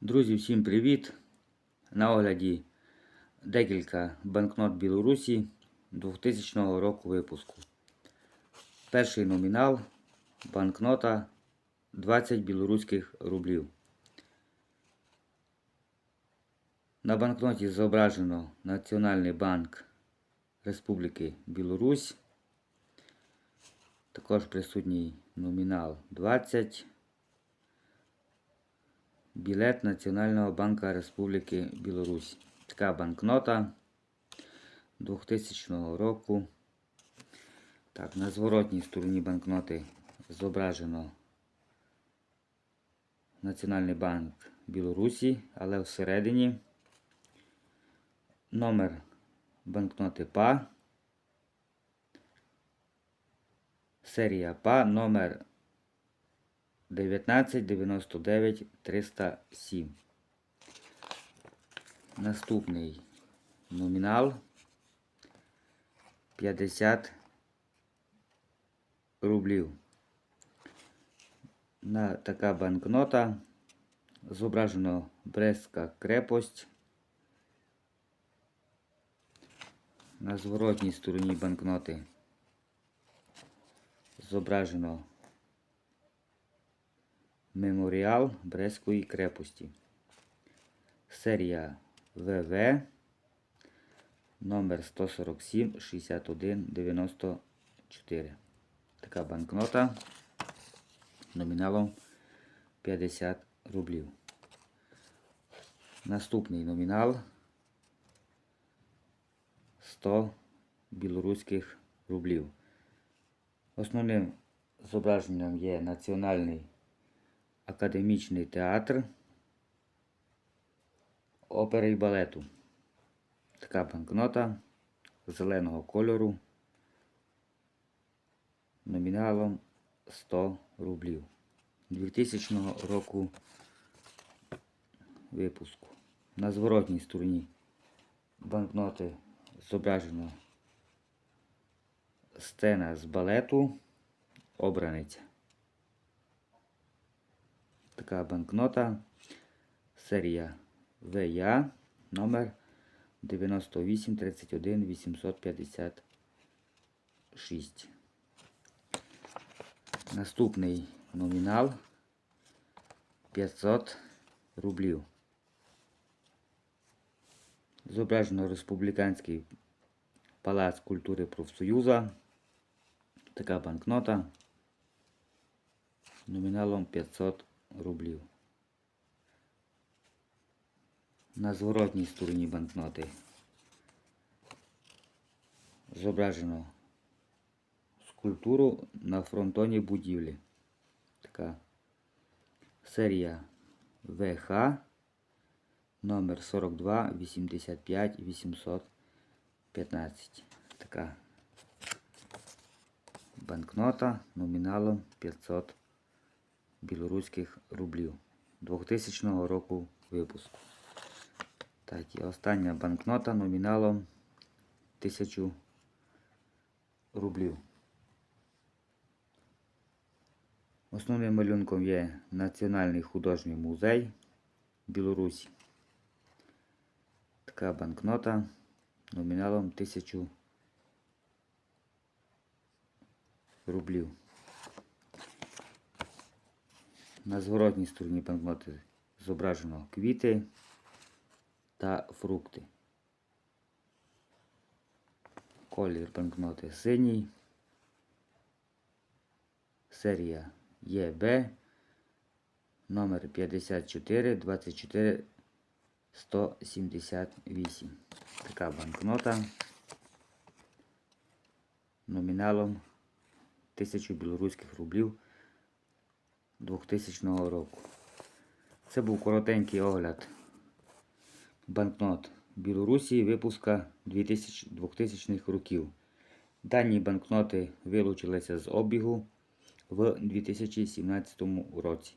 Друзі, всім привіт! На огляді декілька банкнот Білорусі 2000 року випуску. Перший номінал банкнота 20 білоруських рублів. На банкноті зображено Національний банк Республіки Білорусь. Також присутній номінал 20. Білет Національного банку Республіки Білорусь. Така банкнота 2000 року. Так, на зворотній стороні банкноти зображено Національний банк Білорусі, але всередині номер банкноти ПА. Серія ПА номер 19 99 307. Наступний номінал 50 рублів. На така банкнота зображено Брестська крепость. На зворотній стороні банкноти зображено Меморіал Брестської крепості. Серія ВВ номер 147 61 94. Така банкнота номіналом 50 рублів. Наступний номінал 100 білоруських рублів. Основним зображенням є національний академічний театр опери і балету. Така банкнота зеленого кольору номіналом 100 рублів 2000 року випуску. На зворотній стороні банкноти зображено сцена з балету Обраниця. Така банкнота. Серія ВЯ номер 98 31 856. Наступний номінал 500 рублів. Зображено Республіканський палац культури профсоюза. Така банкнота номіналом 500 рублів. На зворотній стороні банкноти зображено скульптуру на фронтоні будівлі. Така серія ВХ номер 42 85 815. Така банкнота номіналом 500 Білоруських рублів 2000 року випуску. Так, і остання банкнота номіналом 1000 рублів. Основним малюнком є Національний художній музей Білорусі. Така банкнота номіналом 1000 рублів. На зворотній стороні банкноти зображено квіти та фрукти. Колір банкноти синій. Серія ЄБ номер 54 24 178. Така банкнота номіналом 1000 білоруських рублів 2000 року. Це був коротенький огляд банкнот Білорусі випуска 2000 2000-х років. Дані банкноти вилучилися з обігу в 2017 році.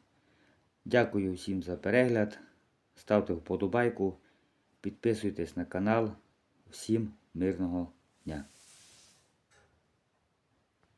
Дякую всім за перегляд. Ставте вподобайку, підписуйтесь на канал. Всім мирного дня!